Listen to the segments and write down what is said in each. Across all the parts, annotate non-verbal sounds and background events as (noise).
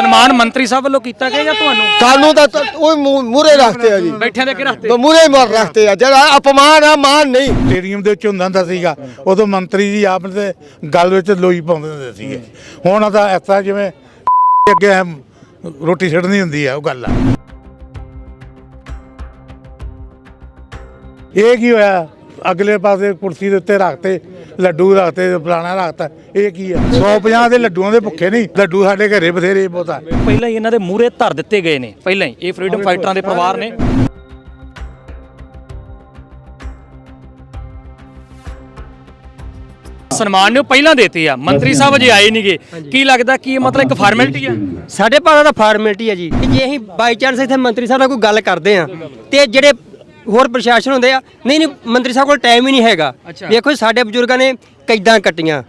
ਸਨਮਾਨ ਮੰਤਰੀ ਸਾਹਿਬ ਵੱਲੋਂ ਕੀਤਾ ਗਿਆ ਜਾਂ ਤੁਹਾਨੂੰ? ਸਾਨੂੰ ਤਾਂ ਤਾਂ ਉਹ ਮੂਰੇ ਰੱਖਦੇ ਆ ਜੀ। ਬੈਠਿਆਂ ਦੇ ਅੱਗੇ ਰੱਖਤੇ? ਤਾਂ ਮੂਰੇ ਮਰ ਰੱਖਦੇ ਆ। ਜਿਹੜਾ ਅਪਮਾਨ ਆ ਮਾਨ ਨਹੀਂ। ਸਟੇਡੀਅਮ ਦੇ ਵਿੱਚ ਹੁੰਦਾ ਹੁੰਦਾ ਸੀਗਾ। ਉਦੋਂ ਮੰਤਰੀ ਜੀ ਆਪ ਦੇ ਗੱਲ ਵਿੱਚ ਲੋਈ ਪਾਉਂਦੇ ਹੁੰਦੇ ਸੀਗੇ। ਹੁਣ ਤਾਂ ਇਸ ਤਰ੍ਹਾਂ ਜਿਵੇਂ (laughs) ਅੱਗੇ ਐਂ ਰੋਟੀ ਛੱਡਣੀ ਹੁੰਦੀ ਆ ਉਹ ਗੱਲ ਆ। ਇਹ ਕੀ ਹੋਇਆ? ਅਗਲੇ ਪਾਸੇ ਕੁਰਸੀ ਦੇ ਉੱਤੇ ਰੱਖਤੇ। ਲੱਡੂ ਰੱਖਤੇ ਫਲਾਣਾ ਰੱਖਤਾ। ਇਹ ਕੀ ਆ? 150 ਦੇ ਲੱਡੂਆਂ ਦੇ ਭੁੱਖੇ ਨਹੀਂ। ਲੱਡੂ ਸਾਡੇ ਘਰੇ ਬਥੇਰੇ ਬਹੁਤਾ। ਪਹਿਲਾਂ ਹੀ ਇਹਨਾਂ ਦੇ ਮੂਹਰੇ ਧਰ ਦਿੱਤੇ ਗਏ ਨੇ। ਪਹਿਲਾਂ ਹੀ। ਇਹ ਫਰੀडम ਫਾਈਟਰਾਂ ਦੇ ਪਰਿਵਾਰ ਨੇ। ਸਨਮਾਨ ਨੂੰ ਪਹਿਲਾਂ ਦੇਤੇ ਆ। ਮੰਤਰੀ ਸਾਹਿਬ ਅਜੇ ਆਏ ਨਹੀਂਗੇ ਕੀ ਲੱਗਦਾ ਕੀ ਇਹ ਮਤਲਬ ਇੱਕ ਫਾਰਮੈਲਿਟੀ ਆ? ਸਾਡੇ ਭਾਰਤ ਦਾ ਫਾਰਮੈਲਿਟੀ ਹੈ ਜੀ। ਜੇ ਅਸੀਂ ਬਾਈ ਚਾਂਸ ਇੱਥੇ ਮੰਤਰੀ ਸਾਹਿਬ ਨਾਲ ਕੋਈ ਗੱਲ ਕਰਦੇ ਆ ਤੇ ਜਿਹੜੇ ਹੋਰ ਪ੍ਰਸ਼ਾਸਨ ਹੁੰਦੇ ਆ। ਨਹੀਂ ਨਹੀਂ ਮੰਤਰੀ ਸਾਹਿਬ ਕੋਲ ਟਾਈਮ ਹੀ ਨਹੀਂ ਹੈਗਾ। ਵੇਖੋ ਸਾਡੇ ਬਜ਼ੁਰਗਾਂ ਨੇ ਕਿੱਦਾਂ ਕੱਟੀਆਂ।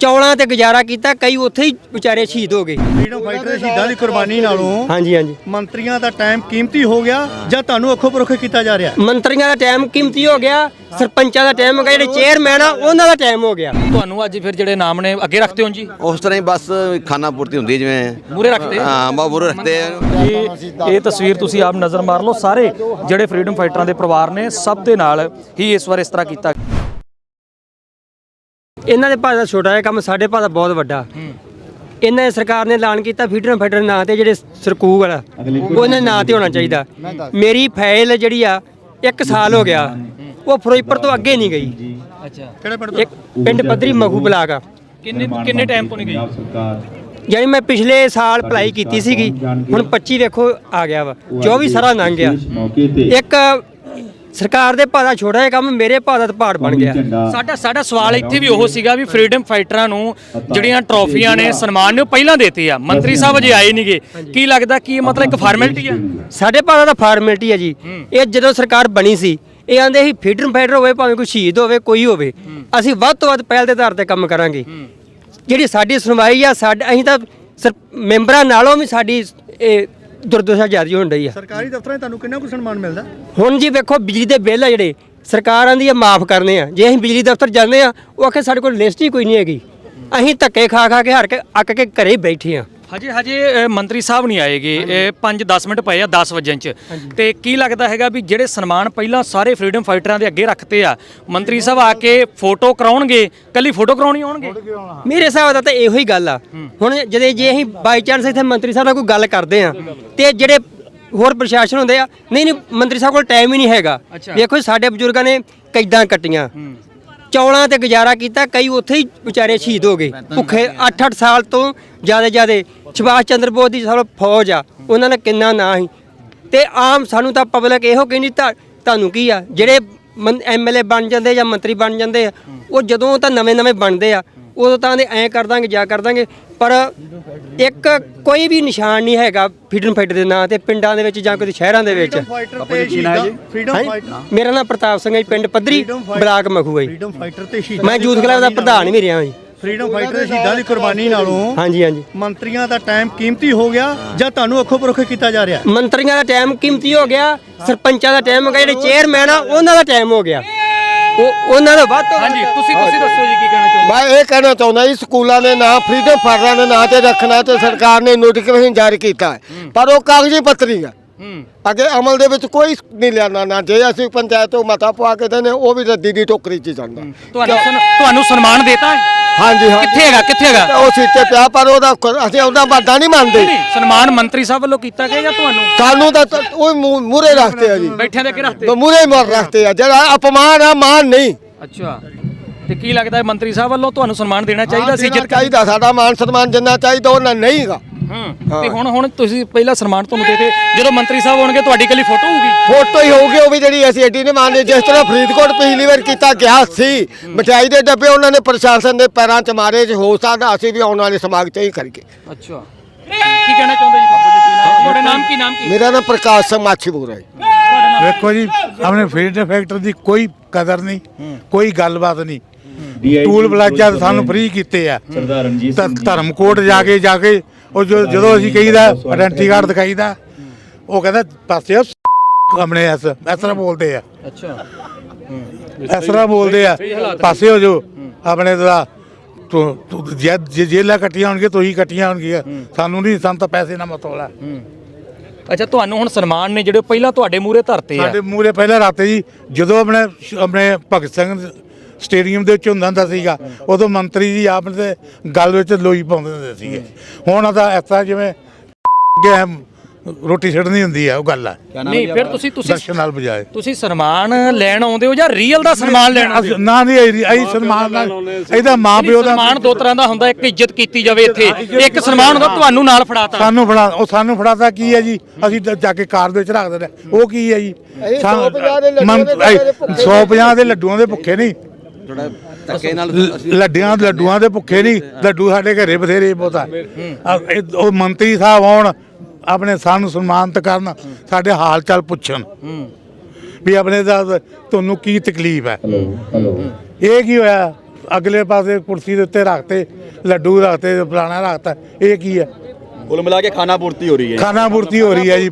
ਚੌਲਾਂ ਤੇ ਗੁਜ਼ਾਰਾ ਕੀਤਾ ਕਈ ਉੱਥੇ ਹੀ ਵਿਚਾਰੇ ਸ਼ਹੀਦ ਹੋ ਗਏ। ਫਰੀडम ਫਾਈਟਰ ਸ਼ਹੀਦਾਂ ਦੀ ਕੁਰਬਾਨੀ ਨਾਲੋਂ ਹਾਂਜੀ ਹਾਂਜੀ। ਮੰਤਰੀਆਂ ਦਾ ਟਾਈਮ ਕੀਮਤੀ ਹੋ ਗਿਆ ਜਾਂ ਤੁਹਾਨੂੰ ਅੱਖੋਂ ਪਰੋਖੇ ਕੀਤਾ ਜਾ ਰਿਹਾ? ਮੰਤਰੀਆਂ ਦਾ ਟਾਈਮ ਕੀਮਤੀ ਹੋ ਗਿਆ ਸਰਪੰਚਾਂ ਦਾ ਟਾਈਮ ਹੋ ਜਿਹੜੇ ਚੇਅਰਮੈਨ ਆ ਉਹਨਾਂ ਦਾ ਟਾਈਮ ਹੋ ਗਿਆ। ਤੁਹਾਨੂੰ ਅੱਜ ਫਿਰ ਜਿਹੜੇ ਨਾਮ ਨੇ ਅੱਗੇ ਰੱਖਦੇ ਹੋ ਜੀ? ਉਸ ਤਰ੍ਹਾਂ ਹੀ ਬਸ ਖਾਣਾ ਪੂਰਤੀ ਹੁੰਦੀ ਜਿਵੇਂ। ਮੂਰੇ ਰੱਖਦੇ? ਹਾਂ ਬਾ ਮੂਰੇ ਰੱਖਦੇ ਆ। ਇਹ ਤਸਵੀਰ ਤੁਸੀਂ ਆਪ ਨਜ਼ਰ ਮਾਰ ਲਓ। ਸਾਰੇ ਜਿਹੜੇ ਫਰੀडम ਫਾਈਟਰਾਂ ਦੇ ਪਰਿਵਾਰ ਨੇ ਸਭ ਦੇ ਨਾਲ ਹੀ ਇਸ ਵਾਰ ਇਸ ਤਰ੍ਹਾਂ ਕੀਤਾ। ਇਹਨਾਂ ਦੇ ਭਾਰਤ ਦਾ ਛੋਟਾ ਜਿਹਾ ਕੰਮ ਸਾਡੇ ਭਾਰਤ ਦਾ ਬਹੁਤ ਵੱਡਾ। ਇਹਨਾਂ ਨੇ ਸਰਕਾਰ ਨੇ ਐਲਾਨ ਕੀਤਾ ਫੀਡਰ ਫਾਈਟਰ ਨਾਂ ਤੇ ਜਿਹੜੇ ਸਰਕੂਲ ਵਾਲਾ ਉਹਨਾਂ ਨਾਂ ਤੇ ਹੋਣਾ ਚਾਹੀਦਾ। ਮੇਰੀ ਫਾਈਲ ਜਿਹੜੀ ਆ ਇੱਕ ਸਾਲ ਹੋ ਗਿਆ। ਉਹ ਫਿਰੋਜ਼ਪੁਰ ਤੋਂ ਅੱਗੇ ਨਹੀਂ ਗਈ। ਅੱਛਾ। ਕਿਹੜੇ ਪਿੰਡ ਇੱਕ ਪਿੰਡ ਪੱਧਰੀ ਮਖੂ ਬਲਾਕ ਆ। ਕਿੰਨੇ ਕਿੰਨੇ ਟਾਈਮ ਤੋਂ ਨਹੀਂ ਗਈ? ਯਾਨੀ ਮੈਂ ਪਿਛਲੇ ਸਾਲ ਅਪਲਾਈ ਕੀਤੀ ਸੀਗੀ। ਹੁਣ 25 ਵੇਖੋ ਆ ਗਿਆ ਵਾ। 24 ਸਾਰਾ ਲੰਘ ਗਿਆ। ਇੱਕ ਸਰਕਾਰ ਦੇ ਭਾਅ ਦਾ ਛੋਟਾ ਜਿਹਾ ਕੰਮ ਮੇਰੇ ਭਾਅ ਦਾ ਤਾਂ ਪਹਾੜ ਬਣ ਗਿਆ। ਸਾਡਾ ਸਾਡਾ ਸਵਾਲ ਇੱਥੇ ਵੀ ਉਹ ਸੀਗਾ ਵੀ ਫਰੀडम ਫਾਈਟਰਾਂ ਨੂੰ ਜਿਹੜੀਆਂ ਟਰੋਫੀਆਂ ਨੇ ਸਨਮਾਨ ਨੇ ਉਹ ਪਹਿਲਾਂ ਦੇਤੇ ਆ। ਮੰਤਰੀ ਸਾਹਿਬ ਅਜੇ ਆਏ ਨਹੀਂਗੇ ਕੀ ਲੱਗਦਾ ਕੀ ਇਹ ਮਤਲਬ ਇੱਕ ਫਾਰਮੈਲਿਟੀ ਆ? ਸਾਡੇ ਭਾਰਤ ਦਾ ਫਾਰਮੈਲਿਟੀ ਹੈ ਜੀ। ਇਹ ਜਦੋਂ ਸਰਕਾਰ ਬਣੀ ਸੀ ਇਹ ਆਂਦੇ ਸੀ ਫੀਡਰ ਫਾਈਟਰ ਹੋਵੇ ਭਾਵੇਂ ਕੋਈ ਸ਼ਹੀਦ ਹੋਵੇ ਕੋਈ ਹੋਵੇ ਅਸੀਂ ਵੱਧ ਤੋਂ ਵੱਧ ਪਹਿਲ ਦੇ ਆਧਾਰ ਤੇ ਕੰਮ ਕਰਾਂਗੇ। ਜਿਹੜੀ ਸਾਡੀ ਸੁਣਵਾਈ ਆ ਸਾਡੇ ਅਸੀਂ ਤਾਂ ਸਰ- ਮੈਂਬਰਾਂ ਨਾਲੋਂ ਵੀ ਸਾਡੀ ਇਹ ਦੁਰਦਸ਼ਾ ਜ਼ਿਆਦਾ ਹੋਣ ਰਹੀ ਆ। ਸਰਕਾਰੀ ਦਫ਼ਤਰਾਂ 'ਚ ਤੁਹਾਨੂੰ ਕਿੰਨਾ ਕੁ ਸਨਮਾਨ ਮਿਲਦਾ? ਹੁਣ ਜੀ ਵੇਖੋ ਬਿਜਲੀ ਦੇ ਬਿੱਲ ਆ ਜਿਹੜੇ ਸਰਕਾਰਾਂ ਦੀ ਇਹ ਮਾਫ ਕਰਨੇ ਆ। ਜੇ ਅਸੀਂ ਬਿਜਲੀ ਦਫ਼ਤਰ ਜਾਂਦੇ ਆ ਉਹ ਆਖੇ ਸਾਡੇ ਕੋਲ ਲਿਸਟ ਹੀ ਕੋਈ ਨਹੀਂ ਹੈਗੀ। ਅਸੀਂ ਧੱਕੇ ਖਾ ਖਾ ਕੇ ਹਰ ਕੇ ਅੱਕ ਕੇ ਘਰੇ ਬੈਠੇ ਆ। ਹਜੇ ਹਜੇ ਅ, ਮੰਤਰੀ ਸਾਹਿਬ ਨਹੀਂ ਆਏਗੇ। ਇਹ 5-10 ਮਿੰਟ ਪਏ ਆ 10 ਵਜੇ ਚ। ਤੇ ਕੀ ਲੱਗਦਾ ਹੈਗਾ ਵੀ ਜਿਹੜੇ ਸਨਮਾਨ ਪਹਿਲਾਂ ਸਾਰੇ ਫਰੀडम ਫਾਈਟਰਾਂ ਦੇ ਅੱਗੇ ਰੱਖਤੇ ਆ ਮੰਤਰੀ ਸਾਹਿਬ ਆ ਕੇ ਫੋਟੋ ਕਰਾਉਣਗੇ? ਕੱਲੀ ਫੋਟੋ ਕਰਾਉਣੀ ਆਉਣਗੇ? ਮੇਰੇ ਹਿਸਾਬ ਦਾ ਤਾਂ ਇਹੋ ਹੀ ਗੱਲ ਆ। ਹੁਣ ਜਦੋਂ ਜੇ ਅਸੀਂ ਬਾਈ ਚਾਂਸ ਇੱਥੇ ਮੰਤਰੀ ਸਾਹਿਬ ਨਾਲ ਕੋਈ ਗੱਲ ਕਰਦੇ ਆ ਤੇ ਜਿਹੜੇ ਹੋਰ ਪ੍ਰਸ਼ਾਸਨ ਹੁੰਦੇ ਆ ਨਹੀਂ ਨਹੀਂ ਮੰਤਰੀ ਸਾਹਿਬ ਕੋਲ ਟਾਈਮ ਹੀ ਨਹੀਂ ਹੈਗਾ। ਵੇਖੋ ਸਾਡੇ ਬਜ਼ੁਰਗਾਂ ਨੇ ਕਿੱਦਾਂ ਕੱਟੀਆਂ। ਚੌਲਾਂ ਤੇ ਗੁਜ਼ਾਰਾ ਕੀਤਾ ਕਈ ਉੱਥੇ ਹੀ ਵਿਚਾਰੇ ਸ਼ਹੀਦ ਹੋ ਗਏ। ਭੁੱਖੇ 8-8 ਸਾਲ ਤੋਂ ਜ਼ਿਆਦਾ ਜਿਆਦੇ ਸੁਭਾਸ਼ ਚੰਦਰ ਬੋਸ ਦੀ ਸਾਲ ਫੌਜ ਆ ਉਹਨਾਂ ਦਾ ਕਿੰਨਾ ਨਾਂ ਸੀ। ਤੇ ਆਮ ਸਾਨੂੰ ਤਾਂ ਪਬਲਿਕ ਇਹੋ ਕਹਿੰਦੀ ਤਾਂ ਤੁਹਾਨੂੰ ਕੀ ਆ? ਜਿਹੜੇ ਐਮਐਲਏ ਬਣ ਜਾਂਦੇ ਜਾਂ ਮੰਤਰੀ ਬਣ ਜਾਂਦੇ ਆ ਉਹ ਜਦੋਂ ਤਾਂ ਨਵੇਂ-ਨਵੇਂ ਬਣਦੇ ਆ ਉਦੋਂ ਤਾਂ ਦੇ ਐਂ ਕਰ ਦਾਂਗੇ ਜਾ ਕਰ ਦਾਂਗੇ ਪਰ ਇੱਕ ਕੋਈ ਵੀ ਨਿਸ਼ਾਨ ਨਹੀਂ ਹੈਗਾ ਫੀਡਨ ਫਾਈਟਰ ਦੇ ਨਾਂ ਤੇ ਪਿੰਡਾਂ ਦੇ ਵਿੱਚ ਜਾਂ ਕੋਈ ਸ਼ਹਿਰਾਂ ਦੇ ਵਿੱਚ। ਮੇਰਾ ਨਾਮ ਪ੍ਰਤਾਪ ਸਿੰਘ ਹੈ ਜੀ, ਪਿੰਡ ਪੱਧਰੀ ਬਲਾਕ ਮਖੂਆ ਜੀ। ਮੈਂ ਯੂਥ ਕਲੱਬ ਦਾ ਪ੍ਰਧਾਨ ਵੀ ਰਿਹਾ ਜੀ। ਫਰੀडम ਫਾਈਟਰ ਦੇ ਸ਼ਹੀਦਾਂ ਦੀ ਕੁਰਬਾਨੀ ਨਾਲੋਂ ਹਾਂਜੀ ਹਾਂਜੀ। ਮੰਤਰੀਆਂ ਦਾ ਟਾਈਮ ਕੀਮਤੀ ਹੋ ਗਿਆ ਜਾਂ ਤੁਹਾਨੂੰ ਅੱਖੋਂ ਪਰੋਖੇ ਕੀਤਾ ਜਾ ਰਿਹਾ? ਮੰਤਰੀਆਂ ਦਾ ਟਾਈਮ ਕੀਮਤੀ ਹੋ ਗਿਆ ਸਰਪੰਚਾਂ ਦਾ ਟਾਈਮ ਹੋ ਗਿਆ ਜਿਹੜੇ ਚੇਅਰਮੈਨ ਆ ਉਹਨਾਂ ਦਾ ਟਾਈਮ ਹੋ ਗਿਆ। ਉਹ ਉਹਨਾਂ ਦਾ ਵੱਧ ਤੋਂ ਵੱਧ- ਹਾਂਜੀ ਤੁਸੀਂ ਤੁਸੀਂ ਦੱਸੋ ਜੀ ਕੀ ਕਹਿਣਾ ਚਾਹੁੰਦੇ? ਮੈਂ ਇਹ ਕਹਿਣਾ ਚਾਹੁੰਦਾ ਜੀ ਸਕੂਲਾਂ ਦੇ ਨਾਂ ਫਰੀडम ਫਾਈਟਰਾਂ ਦੇ ਨਾਂ ਤੇ ਰੱਖਣਾ ਤੇ ਸਰਕਾਰ ਨੇ ਨੋਟੀਫਿਕੇਸ਼ਨ ਜਾਰੀ ਕੀਤਾ। ਹੈ। ਪਰ ਉਹ ਕਾਗਜ਼ੀ ਪੱਤਰੀ ਹੂੰ ਅੱਗੇ ਅਮਲ ਦੇ ਵਿੱਚ ਕੋਈ ਨਹੀਂ ਲਿਆਣਾ ਨਾ ਜੇ ਅਸੀਂ ਪੰਚਾਇਤ ਤੋਂ ਮਤਾ ਪਵਾ ਕੇ ਦੇਨੇ ਉਹ ਵੀ ਰੱਦੀ ਦੀ ਟੋਕਰੀ 'ਚ ਜਾਂਦਾ। ਤੁਹਾਨੂੰ ਤੁਹਾਨੂੰ ਸਨਮਾਨ ਦੇਤਾ ਹੈ? ਹਾਂਜੀ ਹਾਂ ਕਿੱਥੇ ਹੈਗਾ ਕਿੱਥੇ ਹੈਗਾ? ਉਹ ਸੀਤੇ ਪਿਆ ਪਰ ਉਹਦਾ ਕ- ਅਸੀਂ ਉਹਦਾ ਵਾਦਾ ਨਹੀਂ ਮੰਨਦੇ। ਸਨਮਾਨ ਮੰਤਰੀ ਸਾਹਿਬ ਵੱਲੋਂ ਕੀਤਾ ਗਿਆ ਜਾਂ ਤੁਹਾਨੂੰ? ਸਾਨੂੰ ਤਾਂ ਉਹ ਮੂਰੇ ਰੱਖਦੇ ਆ ਜੀ। ਬੈਠਿਆਂ ਦੇ ਅੱਗੇ ਰੱਖਤੇ ਮੂਰੇ ਮਰ ਰੱਖਦੇ ਆ। ਜਿਹੜਾ ਅਪਮਾਨ ਆ ਮਾਨ ਨਹੀਂ। ਅੱਛਾ। ਤੇ ਕੀ ਲੱਗਦਾ ਹੈ ਮੰਤਰੀ ਸਾਹਿਬ ਵੱਲੋਂ ਤੁਹਾਨੂੰ ਸਨਮਾਨ ਦੇਣਾ ਚਾਹੀਦਾ ਸੀ ਜਿੱਤ ਚਾਹੀਦਾ ਸਾਡਾ ਮਾਨ ਸਨਮਾਨ ਜਿੰਨਾ ਚਾਹੀਦਾ ਉਹਨਾਂ ਨਹੀਂਗਾ ਹੂੰ। ਤੇ ਹੁਣ ਹੁਣ ਤੁਸੀਂ ਪਹਿਲਾਂ ਸਨਮਾਨ ਤੁਹਾਨੂੰ ਦੇਤੇ। ਜਦੋਂ ਮੰਤਰੀ ਸਾਹਿਬ ਹੋਣਗੇ ਤੁਹਾਡੀ ਕੱਲੀ ਫੋਟੋ ਹੋਊਗੀ। ਫੋਟੋ ਹੀ ਹੋਊਗੀ ਉਹ ਵੀ ਜਿਹੜੀ ਅਸੀਂ ਐਡੀ ਨਹੀਂ ਮੰਨਦੇ। ਜਿਸ ਤਰ੍ਹਾਂ ਫਰੀਦਕੋਟ ਪਿਛਲੀ ਵਾਰ ਕੀਤਾ ਗਿਆ ਸੀ ਮਠਿਆਈ ਦੇ ਡੱਬੇ ਉਹਨਾਂ ਨੇ ਪ੍ਰਸ਼ਾਸਨ ਦੇ ਪੈਰਾਂ 'ਚ ਮਾਰੇ ਜੇ ਹੋ ਸਕਦਾ ਅਸੀਂ ਵੀ ਆਉਣ ਵਾਲੇ ਸਮਾਗਮ 'ਚ ਹੀ ਕਰੀਏ। ਅੱਛਾ। ਕੀ ਕਹਿਣਾ ਚਾਹੁੰਦੇ ਜੀ ਬਾਬੂ ਜੀ? ਕੀ ਨਾਮ ਤੁਹਾਡਾ ਨਾਮ ਕੀ ਨਾਮ ਕੀ? ਮੇਰਾ ਨਾਮ ਪ੍ਰਕਾਸ਼ ਸਿੰਘ ਮਾਛੀਪੁਰ ਹੈ ਵੇਖੋ ਜੀ ਆਪਣੇ ਫੀਲਡ ਫੈਕਟਰ ਦੀ ਕੋਈ ਕਦਰ ਨਹੀਂ ਕੋਈ ਗੱਲਬਾਤ ਨਹੀਂ। ਟੂਲ ਪਲਾਜ਼ਾ ਸਾਨੂੰ ਫ੍ਰੀ ਕੀਤੇ ਆ। ਤਾਂ ਧਰਮਕੋਟ ਜਾ ਕੇ ਜਾ ਕੇ ਉਹ ਜੋ- ਜਦੋਂ ਅਸੀਂ ਕਹੀਦਾ ਆਇਡੈਂਟੀ ਕਾਰਡ ਦਿਖਾਈਦਾ ਉਹ ਕਹਿੰਦਾ ਪਾਸੇ ਆਪਣੇ ਐਸ ਇਸ ਤਰ੍ਹਾਂ ਬੋਲਦੇ ਆ। ਅੱਛਾ। ਇਸ ਤਰ੍ਹਾਂ ਬੋਲਦੇ ਆ। ਪਾਸੇ ਹੋ ਜੋ ਆਪਣੇ ਦਾ ਤੋ- ਤੋ- ਜੇ ਜੇ ਜੇਲਾਂ ਕੱਟੀਆਂ ਹੋਣਗੀਆਂ ਤੋਹੀ ਕੱਟੀਆਂ ਹੋਣਗੀਆਂ। ਸਾਨੂੰ ਨਹੀਂ ਸਾਨੂੰ ਤਾਂ ਪੈਸੇ ਨਾ ਮਤੋਲਾ ਅੱਛਾ ਤੁਹਾਨੂੰ ਹੁਣ ਸਨਮਾਨ ਨੇ ਜਿਹੜੇ ਪਹਿਲਾਂ ਤੁਹਾਡੇ ਮੂਹਰੇ ਧਰਤੇ ਆ। ਸਾਡੇ ਮੂਰੇ ਪਹਿਲਾਂ ਰਾਤੇ ਜੀ ਜਦੋਂ ਆਪਣੇ ਆਪਣੇ ਭਗਤ ਸਿੰਘ ਸਟੇਡੀਅਮ ਦੇ ਵਿੱਚ ਹੁੰਦਾ ਹੁੰਦਾ ਸੀਗਾ। ਉਦੋਂ ਮੰਤਰੀ ਜੀ ਆਪ ਦੇ ਗੱਲ ਵਿੱਚ ਲੋਈ ਪਾਉਂਦੇ ਹੁੰਦੇ ਸੀਗੇ। ਹੁਣ ਤਾਂ ਐਸਾ ਜਿਵੇਂ ਗਿਆ ਰੋਟੀ ਛੱਡਣੀ ਹੁੰਦੀ ਆ ਉਹ ਗੱਲ ਆ। ਨਹੀਂ ਫਿਰ ਤੁਸੀਂ ਤੁਸੀਂ ਦਰਸ਼ਨ ਨਾਲ ਬਜਾਏ ਤੁਸੀਂ ਸਨਮਾਨ ਲੈਣ ਆਉਂਦੇ ਹੋ ਜਾਂ ਰੀਅਲ ਦਾ ਸਨਮਾਨ ਲੈਣ ਆਉਂਦੇ ਹੋ? ਅਸ- ਨਾ ਨਹੀਂ ਇਹ ਇਹ ਸਨਮਾਨ ਨਾਲ ਇਹਦਾ ਮਾਂ ਪਿਓ ਦਾ ਸਨਮਾਨ ਦੋ ਤਰ੍ਹਾਂ ਦਾ ਹੁੰਦਾ ਇੱਕ ਇੱਜ਼ਤ ਕੀਤੀ ਜਾਵੇ ਇੱਥੇ। ਇੱਕ ਸਨਮਾਨ ਹੁੰਦਾ ਤੁਹਾਨੂੰ ਨਾਲ ਫੜਾਤਾ। ਸਾਨੂੰ ਫੜਾ ਉਹ ਸਾਨੂੰ ਫੜਾਤਾ ਕੀ ਹੈ ਜੀ? ਅਸੀਂ ਤਾਂ ਜਾ ਕੇ ਕਾਰ ਦੇ ਵਿੱਚ ਰੱਖ ਦਿੰਦੇ ਹਾਂ। ਉਹ ਕੀ ਹੈ ਜੀ? ਅਸੀਂ 150 ਦੇ ਲੱਡੂਆਂ ਦੇ ਭੁੱਖੇ ਇਹ 150 ਦੇ ਲੱਡੂਆਂ ਦੇ ਭੁੱਖੇ ਨਹੀਂ। ਥੋੜਾ ਧੱਕੇ ਨਾਲ ਲ- ਲੱਡੂਆਂ ਲੱਡੂਆਂ ਦੇ ਭੁੱਖੇ ਨਹੀਂ ਲੱਡੂ ਸਾਡੇ ਘਰੇ ਬਥੇਰੇ ਬਹੁਤਾ। ਇਹ- ਉਹ ਮੰਤਰੀ ਸਾਹਿਬ ਆਉਣ ਆਪਣੇ ਸਾਨੂੰ ਸਨਮਾਨਿਤ ਕਰਨ ਸਾਡੇ ਹਾਲ ਚਾਲ ਪੁੱਛਣ। ਵੀ ਆਪਣੇ ਦਾ ਤੁਹਾਨੂੰ ਕੀ ਤਕਲੀਫ ਹੈ? ਇਹ ਕੀ ਹੋਇਆ? ਅਗਲੇ ਪਾਸੇ ਕੁਰਸੀ ਦੇ ਉੱਤੇ ਰੱਖਤੇ ਲੱਡੂ ਰੱਖਤੇ ਫਲਾਣਾ ਰੱਖਤਾ ਇਹ ਕੀ ਹੈ? ਕੁੱਲ ਮਿਲਾ ਕੇ ਖਾਣਾ ਪੂਰਤੀ ਹੋ ਰਹੀ ਹੈ ਖਾਣਾ ਪੂਰਤੀ ਹੋ ਰਹੀ ਹੈ ਜੀ।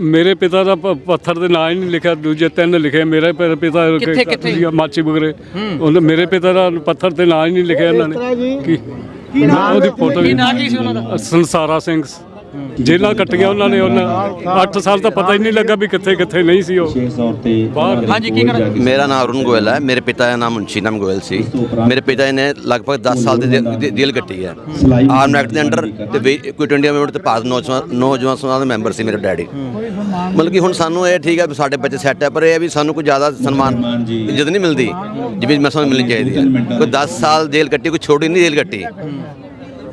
ਮੇਰੇ ਪਿਤਾ ਦਾ ਪ- ਪੱਥਰ ਦੇ ਨਾਂ ਹੀ ਨਹੀਂ ਲਿਖਿਆ ਦੂਜੇ ਤਿੰਨ ਲਿਖੇ। ਮੇਰੇ ਪ- ਪਿਤਾ ਕਿੱਥੇ- ਕਿੱਥੇ? ਮਾਚੀ ਬਗਰੇ। ਉਹਨੇ ਮੇਰੇ ਪਿਤਾ ਦਾ ਪੱਥਰ ਤੇ ਨਾਂ ਹੀ ਨਹੀਂ ਲਿਖਿਆ ਇਹਨਾਂ ਨੇ। ਕੀ ਉਹਦੀ ਫੋਟੋ ਕੀ ਨਾਂ ਕੀ ਸੀ ਉਹਨਾਂ ਦਾ? ਸੰਸਾਰਾ ਸਿੰਘ ਜੇਲਾਂ ਕੱਟੀਆਂ ਉਹਨਾਂ ਨੇ ਉਹਨਾਂ 8 ਸਾਲ ਤਾਂ ਪਤਾ ਹੀ ਨਹੀਂ ਲੱਗਾ ਵੀ ਕਿੱਥੇ ਕਿੱਥੇ ਨਹੀਂ ਸੀ ਉਹ। ਬਾਹਰ ਹਾਂਜੀ ਕੀ ਕਰਾਂ ਮੇਰਾ ਨਾਮ ਅਰੁਣ ਗੋਇਲ ਹੈ। ਮੇਰੇ ਪਿਤਾ ਦਾ ਨਾਮ ਮੁੰਸ਼ੀ ਨਾਮ ਗੋਇਲ ਸੀ। ਮੇਰੇ ਪਿਤਾ ਨੇ ਲਗਭਗ 10 ਸਾਲ ਦੀ ਜੇਲ੍ਹ ਕੱਟੀ ਹੈ। ਆਰਮ ਐਕਟ ਦੇ ਅੰਡਰ ਤੇ ਵੇ- ਕੋਈ 20 ਮਿੰਟ ਤੇ ਪਾਸ ਨੌਜਵਾਨ ਨੌਜਵਾਨ ਸਮਾਜ ਦੇ ਮੈਂਬਰ ਸੀ ਮੇਰੇ ਡੈਡੀ। ਮਤਲਬ ਕਿ ਹੁਣ ਸਾਨੂੰ ਇਹ ਠੀਕ ਹੈ ਵੀ ਸਾਡੇ ਬੱਚੇ ਸੈੱਟ ਹੈ ਪਰ ਇਹ ਵੀ ਸਾਨੂੰ ਕੋਈ ਜ਼ਿਆਦਾ ਸਨਮਾਨ ਇੱਜ਼ਤ ਨਹੀਂ ਮਿਲਦੀ ਜਿਵੇਂ ਮੈਂ ਸਾਨੂੰ ਮਿਲਣੀ ਚਾਹੀਦੀ ਹੈ। ਕੋਈ 10 ਸਾਲ ਜੇਲ੍ਹ ਕੱਟੀ ਕੋਈ ਛੋਟੀ ਨਹੀਂ ਜੇਲ੍ਹ ਕੱਟੀ।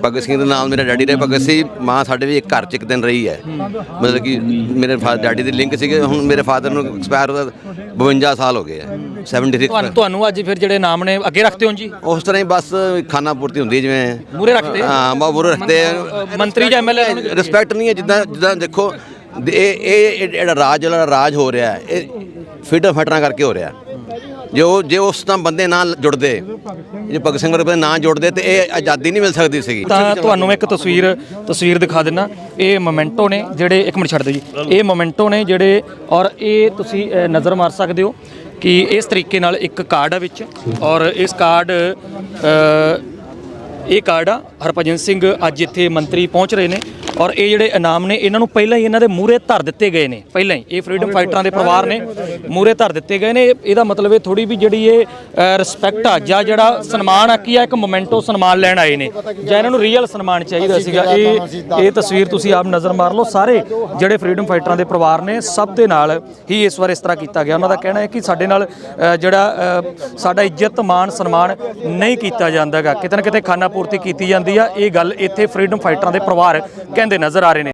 ਭਗਤ ਸਿੰਘ ਦੇ ਨਾਲ ਮੇਰੇ ਡੈਡੀ ਰਹੇ ਭਗਤ ਸਿੰਘ ਮਾਂ ਸਾਡੇ ਵੀ ਇੱਕ ਘਰ ਚ ਇੱਕ ਦਿਨ ਰਹੀ ਹੈ। ਮਤਲਬ ਕਿ ਮੇਰੇ ਫਾਦਰ ਡੈਡੀ ਦੇ ਲਿੰਕ ਸੀਗੇ ਹੁਣ ਮੇਰੇ ਫਾਦਰ ਨੂੰ ਐਕਸਪਾਇਰ ਹੋਇਆ 52 ਸਾਲ ਹੋ ਗਏ ਆ 76 ਤੁਹਾਨੂੰ ਅੱਜ ਫਿਰ ਜਿਹੜੇ ਨਾਮ ਨੇ ਅੱਗੇ ਰੱਖਦੇ ਹੋ ਜੀ? ਉਸ ਤਰ੍ਹਾਂ ਹੀ ਬਸ ਖਾਣਾ ਪੂਰਤੀ ਹੁੰਦੀ ਹੈ ਜਿਵੇਂ। ਮੂਹਰੇ ਰੱਖਦੇ? ਹਾਂ ਬਾ ਮੂਰੇ ਰੱਖਦੇ ਮੰਤਰੀ ਜਾਂ ਐਮਐਲਏ ਰਿਸਪੈਕਟ ਨਹੀਂ ਹੈ ਜਿੱਦਾਂ ਜਿੱਦਾਂ ਦੇਖੋ ਇਹ ਇਹ ਜਿਹੜਾ ਰਾਜ ਜਿਹੜਾ ਰਾਜ ਹੋ ਰਿਹਾ ਹੈ, ਇਹ ਫੀਡਮ ਫਟਣਾ ਕਰਕੇ ਹੋ ਰਿਹਾ। ਹੈ। ਜੋ ਜੇ ਉਸ ਤਾਂ ਬੰਦੇ ਨਾਲ ਜੁੜਦੇ, ਜੇ ਭਗਤ ਸਿੰਘ ਵਰਗੇ ਨਾਲ ਜੁੜਦੇ ਤੇ ਇਹ ਆਜ਼ਾਦੀ ਨਹੀਂ ਮਿਲ ਸਕਦੀ ਸੀਗੀ। ਤਾਂ ਤੁਹਾਨੂੰ ਇੱਕ ਤਸਵੀਰ ਤਸਵੀਰ ਦਿਖਾ ਦਿੰਨਾ ਇਹ ਮੋਮੈਂਟੋ ਨੇ ਜਿਹੜੇ ਇੱਕ ਮਿੰਟ ਛੱਡ ਦਿਓ ਜੀ। ਇਹ ਮੋਮੈਂਟੋ ਨੇ ਜਿਹੜੇ ਔਰ ਇਹ ਤੁਸੀਂ ਨਜ਼ਰ ਮਾਰ ਸਕਦੇ ਹੋ ਕਿ ਇਸ ਤਰੀਕੇ ਨਾਲ ਇੱਕ ਕਾਰਡ ਆ ਵਿੱਚ ਔਰ ਇਸ ਕਾਰਡ ਇਹ ਕਾਰਡ ਆ ਹਰਭਜਨ ਸਿੰਘ ਅੱਜ ਇੱਥੇ ਮੰਤਰੀ ਪਹੁੰਚ ਰਹੇ ਨੇ। ਔਰ ਇਹ ਜਿਹੜੇ ਇਨਾਮ ਨੇ ਇਹਨਾਂ ਨੂੰ ਪਹਿਲਾਂ ਹੀ ਇਹਨਾਂ ਦੇ ਮੂਹਰੇ ਧਰ ਦਿੱਤੇ ਗਏ ਨੇ। ਪਹਿਲਾਂ ਹੀ ਇਹ ਫਰੀडम ਫਾਈਟਰਾਂ ਦੇ ਪਰਿਵਾਰ ਨੇ ਮੂਹਰੇ ਧਰ ਦਿੱਤੇ ਗਏ ਨੇ। ਇਹਦਾ ਮਤਲਬ ਇਹ ਥੋੜੀ ਵੀ ਜਿਹੜੀ ਇਹ ਰਿਸਪੈਕਟ ਆ ਜਾਂ ਜਿਹੜਾ ਸਨਮਾਨ ਆ ਕੀ ਆ ਇੱਕ ਮੋਮੈਂਟੋ ਸਨਮਾਨ ਲੈਣ ਆਏ ਨੇ। ਜਾਂ ਇਹਨਾਂ ਨੂੰ ਰੀਅਲ ਸਨਮਾਨ ਚਾਹੀਦਾ ਸੀਗਾ। ਇਹ ਇਹ ਤਸਵੀਰ ਤੁਸੀਂ ਆਪ ਨਜ਼ਰ ਮਾਰ ਲਓ। ਸਾਰੇ ਜਿਹੜੇ ਫਰੀडम ਫਾਈਟਰਾਂ ਦੇ ਪਰਿਵਾਰ ਨੇ ਸਭ ਦੇ ਨਾਲ ਹੀ ਇਸ ਵਾਰ ਇਸ ਤਰ੍ਹਾਂ ਕੀਤਾ ਗਿਆ। ਉਹਨਾਂ ਦਾ ਕਹਿਣਾ ਹੈ ਕਿ ਸਾਡੇ ਨਾਲ ਜਿਹੜਾ ਸਾਡਾ ਇੱਜ਼ਤ ਮਾਣ ਸਨਮਾਨ ਨਹੀਂ ਕੀਤਾ ਜਾਂਦਾਗਾ ਕਿਤੇ ਨਾ ਕਿਤੇ ਖਾਨਾਪੂਰਤੀ ਕੀਤੀ ਜਾਂਦੀ ਆ। ਇਹ ਗੱਲ ਇੱਥੇ ਫਰੀडम ਫਾਈਟਰਾਂ ਦੇ ਪਰਿਵਾਰ ਕਹਿੰਦੇ ਨਜ਼ਰ ਆ ਰਹੇ ਨੇ।